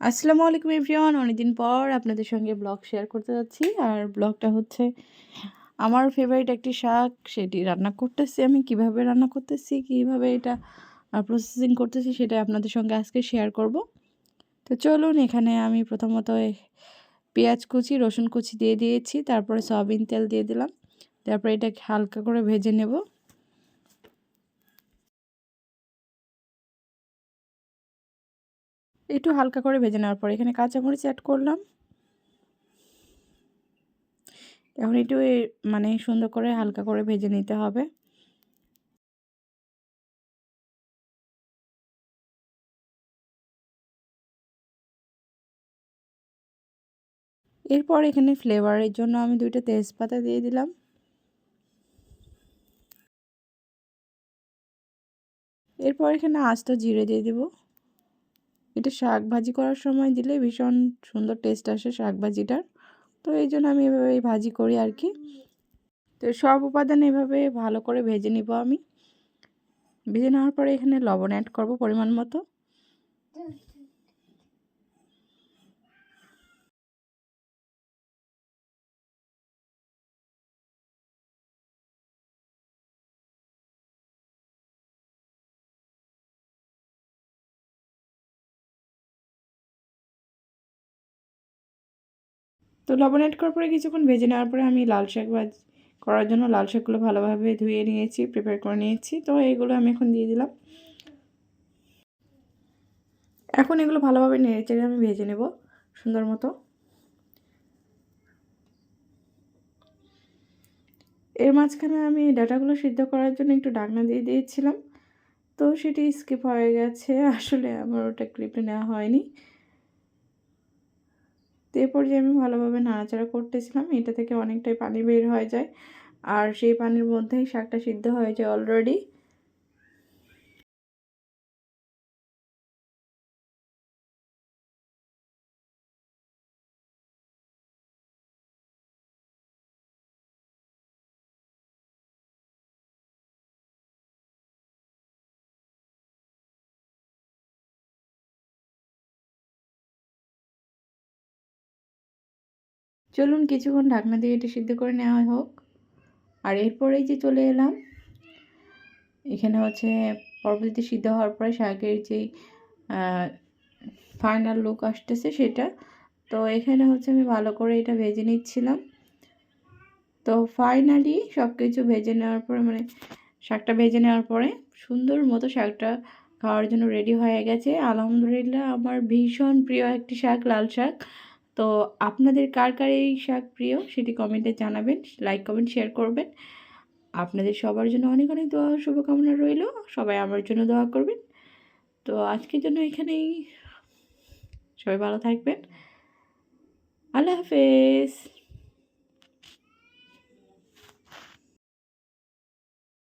আসসালামু আলাইকুম এভরিওয়ান। অনেকদিন পর আপনাদের সঙ্গে ব্লগ শেয়ার করতে যাচ্ছি। আর ব্লগটা হচ্ছে আমার ফেভারিট একটি শাক। সেটি রান্না করতেছি আমি, কীভাবে রান্না করতেছি, কীভাবে এটা প্রসেসিং করতেছি সেটা আপনাদের সঙ্গে আজকে শেয়ার করব। তো চলুন, এখানে আমি প্রথমত পেঁয়াজ কুচি, রসুন কুচি দিয়ে দিয়েছি। তারপরে সয়াবিন তেল দিয়ে দিলাম। তারপরে এটাকে হালকা করে ভেজে নেব। একটু হালকা করে ভেজে নেওয়ার পর এখানে কাঁচামরিচ অ্যাড করলাম। এখন একটু মানে সুন্দর করে হালকা করে ভেজে নিতে হবে। এরপর এখানে ফ্লেভারের জন্য আমি দুইটা তেজপাতা দিয়ে দিলাম। এরপর এখানে আস্ত জিরে দিয়ে দেবো। এটা শাক ভাজি করার সময় দিলে ভীষণ সুন্দর টেস্ট আসে শাক ভাজিটার তো এই জন্য আমি এভাবে ভাজি করি আর কি তো সব উপাদান এভাবে ভালো করে ভেজে নিব আমি। ভেজে নেওয়ার পরে এখানে লবণ অ্যাড করব পরিমাণ মতো। তো লবণ অ্যাড করার পরে কিছুক্ষণ ভেজে নেওয়ার পরে আমি লাল শাক ভাজ করার জন্য লাল শাকগুলো ভালোভাবে ধুয়ে নিয়েছি প্রিপেয়ার করে নিয়েছি। তো এগুলো আমি এখন দিয়ে দিলাম। এখন এগুলো ভালোভাবে নেড়ে চেড়ে আমি ভেজে নেব, সুন্দর মতো। এর মাঝখানে আমি ডাটাগুলো সিদ্ধ করার জন্য একটু ডাকনা দিয়ে দিয়েছিলাম। তো সেটি স্কিপ হয়ে গেছে, আসলে আমার ওটা ক্লিপে নেওয়া হয়নি। তো এরপর যে আমি ভালোভাবে নাড়াচাড়া করতেছিলাম। এটা থেকে অনেকটাই পানি বের হয়ে যায়। আর সেই পানির মধ্যেই শাকটা সিদ্ধ হয়ে যায় অলরেডি চলুন কিছুক্ষণ ঢাকনা দিয়ে এটা সিদ্ধ করে নেওয়া হোক। আর এরপরেই যে চলে এলাম, এখানে হচ্ছে পরবর্তীতে সিদ্ধ হওয়ার পরে শাকের যেই ফাইনাল লুক আসতেছে সেটা। তো এখানে হচ্ছে আমি ভালো করে এটা ভেজে নিচ্ছিলাম। তো ফাইনালি সব কিছু ভেজে নেওয়ার পরে মানে শাকটা ভেজে নেওয়ার পরে সুন্দর মতো শাকটা খাওয়ার জন্য রেডি হয়ে গেছে। আলহামদুলিল্লাহ, আমার ভীষণ প্রিয় একটি শাক, লাল শাক। তো আপনাদের কার কার এই শাক প্রিয় সেটি কমেন্টে জানাবেন লাইক কমেন্ট শেয়ার করবেন। আপনাদের সবার জন্য অনেক অনেক দোয়া শুভকামনা রইল। সবাই আমার জন্য দোয়া করবেন। তো আজকের জন্য এখানেই সবাই ভালো থাকবেন। আল্লাহ হাফেজ।